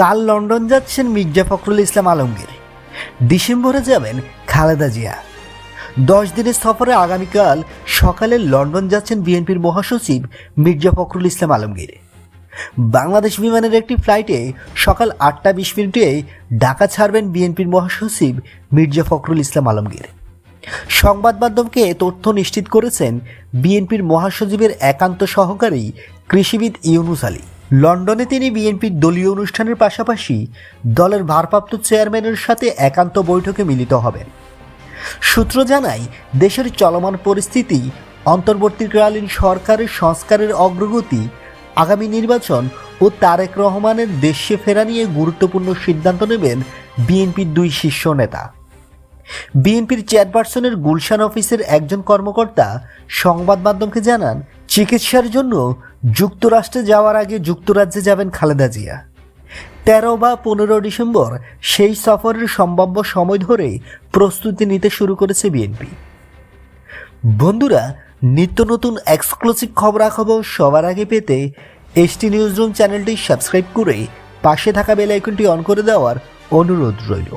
কাল লন্ডন যাচ্ছেন মির্জা ফখরুল ইসলাম আলমগীর। ডিসেম্বরে যাবেন খালেদা জিয়া। দশ দিনের সফরে আগামীকাল সকালে লন্ডন যাচ্ছেন বিএনপির মহাসচিব মির্জা ফখরুল ইসলাম আলমগীর। বাংলাদেশ বিমানের একটি ফ্লাইটে সকাল আটটা বিশ মিনিটে ঢাকা ছাড়বেন বিএনপির মহাসচিব মির্জা ফখরুল ইসলাম আলমগীর। সংবাদ মাধ্যমকে তথ্য নিশ্চিত করেছেন বিএনপির মহাসচিবের একান্ত সহকারী কৃষিবিদ ইউনুস আলী। লন্ডনে তিনি বিএনপির দলীয় অনুষ্ঠানের পাশাপাশি দলের ভারপ্রাপ্ত চেয়ারম্যানের সাথে একান্ত বৈঠকে মিলিত হবেন। সূত্র জানায়, দেশের চলমান পরিস্থিতি, অন্তর্বর্তীকালীন সরকারের সংস্কারের অগ্রগতি, আগামী নির্বাচন ও তারেক রহমানের দেশে ফেরা নিয়ে গুরুত্বপূর্ণ সিদ্ধান্ত নেবেন বিএনপির দুই শীর্ষ নেতা। বিএনপির চেয়ারপারসনের গুলশান অফিসের একজন কর্মকর্তা সংবাদ মাধ্যমকে জানান, চিকিৎসার জন্য যুক্তরাষ্ট্রে যাওয়ার আগে যুক্তরাজ্যে যাবেন খালেদা জিয়া। তেরো বা পনেরো ডিসেম্বর সেই সফরের সম্ভাব্য সময় ধরে প্রস্তুতি নিতে শুরু করেছে বিএনপি। বন্ধুরা, নিত্য নতুন এক্সক্লুসিভ খবরাখবর সবার আগে পেতে এসটি নিউজ রুম চ্যানেলটি সাবস্ক্রাইব করে পাশে থাকা বেল আইকনটি অন করে দেওয়ার অনুরোধ রইল।